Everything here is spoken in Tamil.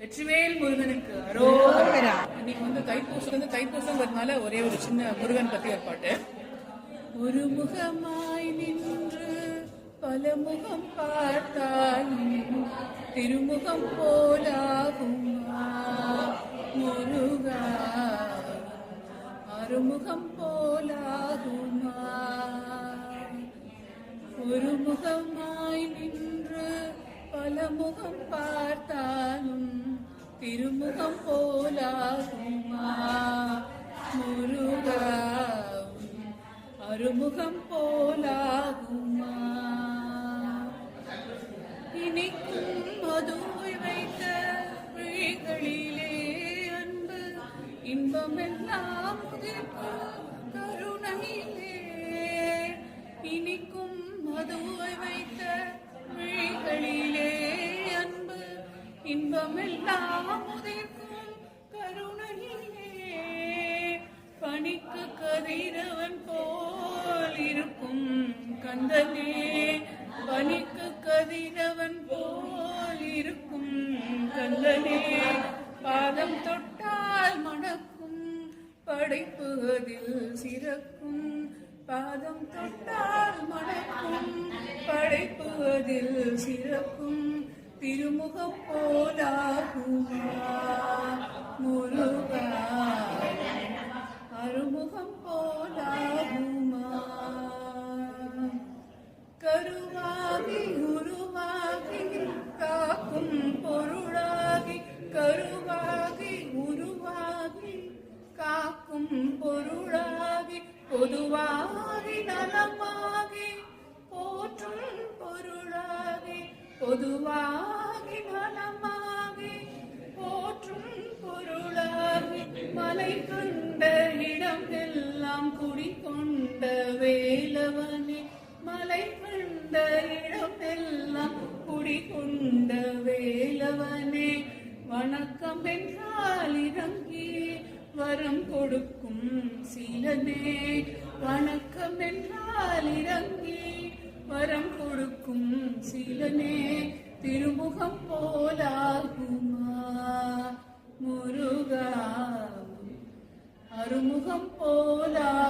வெற்றிவேல் முருகனுக்கு அரோகரா. இன்னைக்கு வந்து தைப்பூசம் வந்து தைப்பூசங்கிறதுனால ஒரே ஒரு சின்ன முருகன் பத்தி ஒரு பாட்டு ஒரு முகமாய் நின்று பல முகம் பார்த்தால் திருமுகம் போலாகுமா? முருகா அருமுகம் போலாகுமா? ஒரு முகமாய் நின்று பல முகம் பார்த்தாலும் திருமுகம் போலாகுமா முருகா அருமுகம் போலாகுமா இனிக்கும் மதுவை வைத்த விழிகளிலே அன்பு இன்பமெல்லாம் இன்பமெல்லாம் உதிர்க்கும் கருணையிலே பணிக்கு கதிரவன் போல் இருக்கும் கந்தனே பணிக்கு கதிரவன் போல் இருக்கும் கந்தனே பாதம் தொட்டால் மணக்கும் படைப்பு அதில் சிறக்கும் பாதம் தொட்டால் மணக்கும் படைப்பு அதில் சிறக்கும் திருமுகப் போலாகுமா முருகா அருமுகம் போலாகுமா கருவாகி உருவாகி காக்கும் பொருளாகி கருவாகி உருவாகி காக்கும் பொருளாகி பொதுவாகி நலமா பொதுவாகி நலமாகி போற்றும் பொருளாகி மலை கண்ட இடம் எல்லாம் குடிக்கொண்ட வேலவனே. மலை கண்ட இடம் எல்லாம் குடிக்கொண்ட வேலவனே. வணக்கம் என்றால் இறங்கி வரம் கொடுக்கும் சீலனே. வணக்கம் என்றால் இறங்கி வரம் கொடுக்கும் சீலனே. திருமுகம் போலாகுமா முருகா அருமுகம் போலாகுமா